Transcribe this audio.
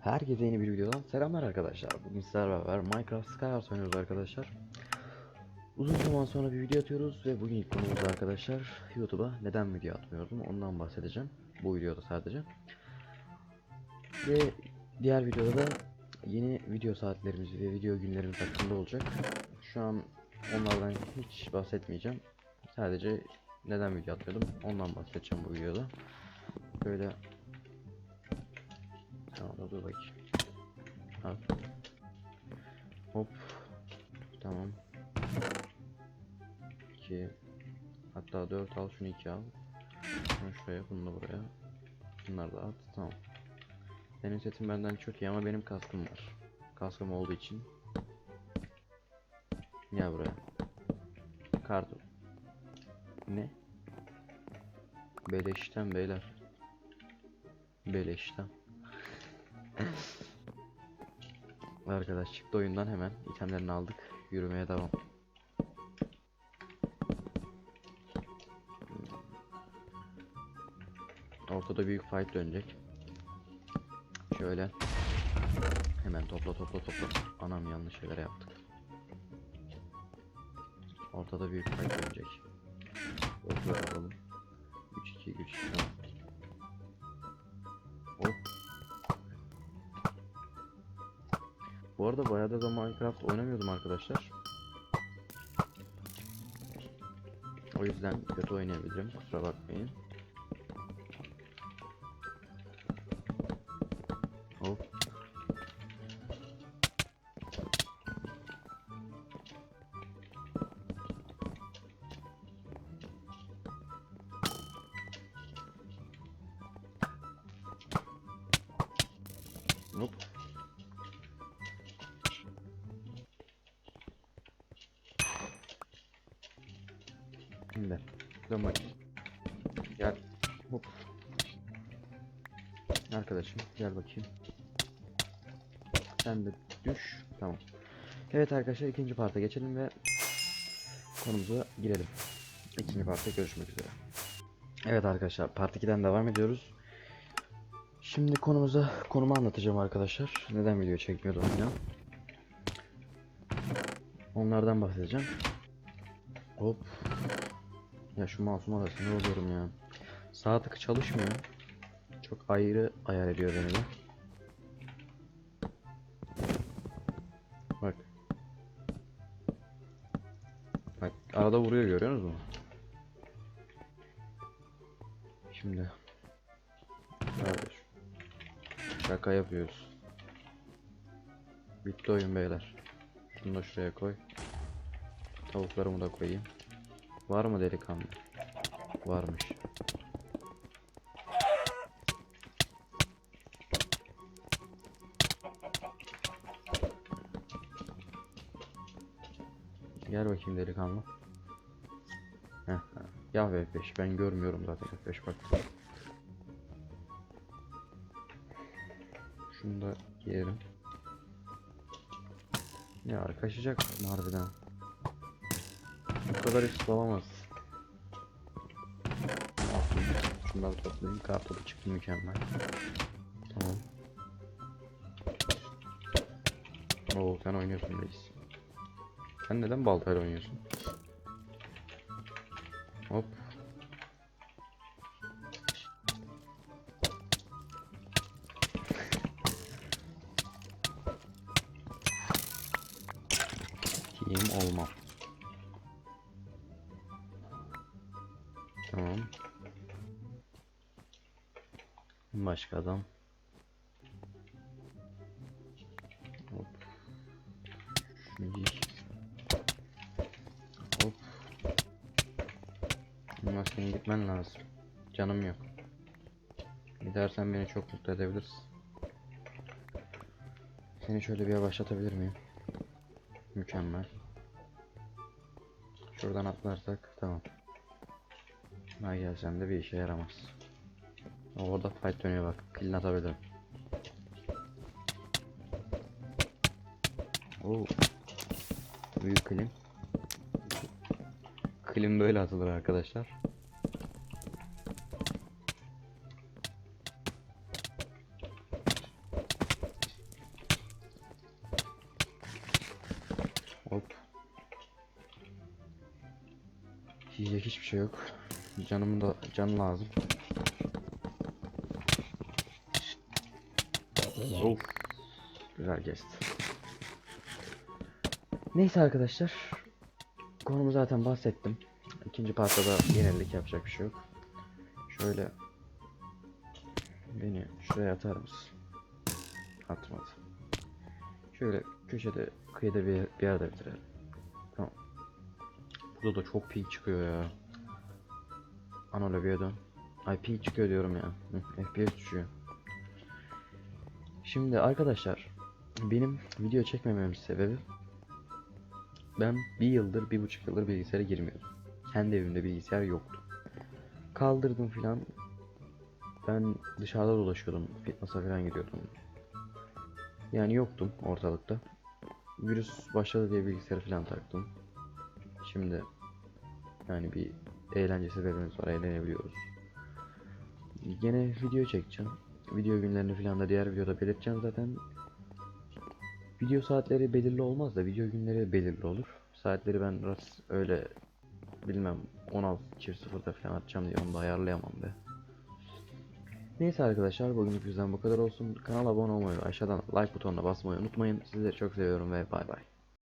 Herkese yeni bir videodan selamlar arkadaşlar. Bugün sizlerle beraber Minecraft Skywars oynuyoruz arkadaşlar. Uzun zaman sonra bir video atıyoruz ve bugün ilk konumuz arkadaşlar YouTube'a neden video atmıyordum ondan bahsedeceğim. Bu videoda sadece. Ve diğer videoda da yeni video saatlerimiz ve video günlerimiz hakkında olacak. Şu an onlardan hiç bahsetmeyeceğim. Sadece neden video atmıyordum ondan bahsedeceğim bu videoda. Böyle Tamam dur bakayım. Al. Hop. Tamam. 2 Hatta 4 al şunu 2 al. Şunu şuraya bunu da buraya. Bunları da at. Tamam. Benim setim benden çok iyi ama benim kaskım var. Kaskım olduğu için. Gel buraya. Kartı. Ne? Beleşten beyler. Beleşten. Arkadaş çıktı oyundan hemen itemlerini aldık. Yürümeye devam. Ortada büyük fight dönecek. Şöyle. Hemen topla topla topla. Anam yanlış şeyler yaptık. Ortada büyük fight dönecek. Ortada alalım. 3 2 3 2 Bu arada bayağı da Minecraft oynamıyordum arkadaşlar. O yüzden kötü oynayabilirim. Kusura bakmayın. Şimdi dön. Gel. Hop. Arkadaşım gel bakayım. Sen de düş. Tamam. Evet arkadaşlar ikinci parta geçelim ve konumuza girelim. İkinci partta görüşmek üzere. Evet arkadaşlar part 2'den devam ediyoruz. Şimdi konumuza konumu anlatacağım arkadaşlar. Neden video çekmiyordum ya? Onlardan bahsedeceğim. Hop. Ya şu mouse'uma da sinir oluyorum ya. Sağ tık çalışmıyor. Çok ayrı ayar ediyor beni de. Bak. Bak arada vuruyor görüyorsunuz mu? Şimdi. Kardeş. Şaka yapıyoruz. Bitti oyun beyler. Şunu da şuraya koy. Tavuklarımı da koyayım. Var mı delikanlı? Varmış. Gel bakayım delikanlı. Heh, ya F5 ben görmüyorum zaten F5 bak. Şunu da giyelim. Ya kaçacak mı harbiden? Bu kadar risk olamaz. Aferin. Şunları toplayayım. Kartopu çıktı mükemmel. Tamam. Oo sen oynuyorsun reis. Sen neden baltayla oynuyorsun? Hop. Tamam. Başka adam. Hop. Giy. Hop. Ama senin gitmen lazım. Canım yok. Gidersen beni çok mutlu edebilirsin. Seni şöyle bir yavaşlatabilir miyim? Mükemmel. Şuradan atlarsak tamam. Ben gelsem de bir işe yaramaz. Orada fight dönüyor bak. Pilini atabilirim. Oo. Büyük klim. Klim böyle atılır arkadaşlar. Hop. Yiyecek hiçbir şey yok. Canımın da canı lazım. Of. Güzel geçti. Neyse arkadaşlar. Konumu zaten bahsettim. İkinci partta da yenilik yapacak bir şey yok. Şöyle beni şuraya atar mısın? Atmadı. Şöyle köşede kıyıda bir, bir yerde bitirelim. Tamam. Burada da çok ping çıkıyor ya. Analogiye dön. Ay ping çıkıyor diyorum ya. FPS düşüyor. Şimdi arkadaşlar benim video çekmememin sebebi ben bir yıldır, bir buçuk yıldır bilgisayara girmiyordum. Kendi evimde bilgisayar yoktu. Kaldırdım filan. Ben dışarıda dolaşıyordum. Fitness'a falan gidiyordum. Yani yoktum ortalıkta. Virüs başladı diye bilgisayarı falan taktım. Şimdi yani bir eğlence sebebimiz var, eğlenebiliyoruz. Gene video çekeceğim. Video günlerini falan da diğer videoda belirteceğim zaten. Video saatleri belirli olmaz da video günleri belirli olur. Saatleri ben rast öyle bilmem 16.00'da falan atacağım diye onu da ayarlayamam be. Neyse arkadaşlar bugünlük bizden bu kadar olsun. Kanala abone olmayı aşağıdan like butonuna basmayı unutmayın. Sizleri çok seviyorum ve bay bay.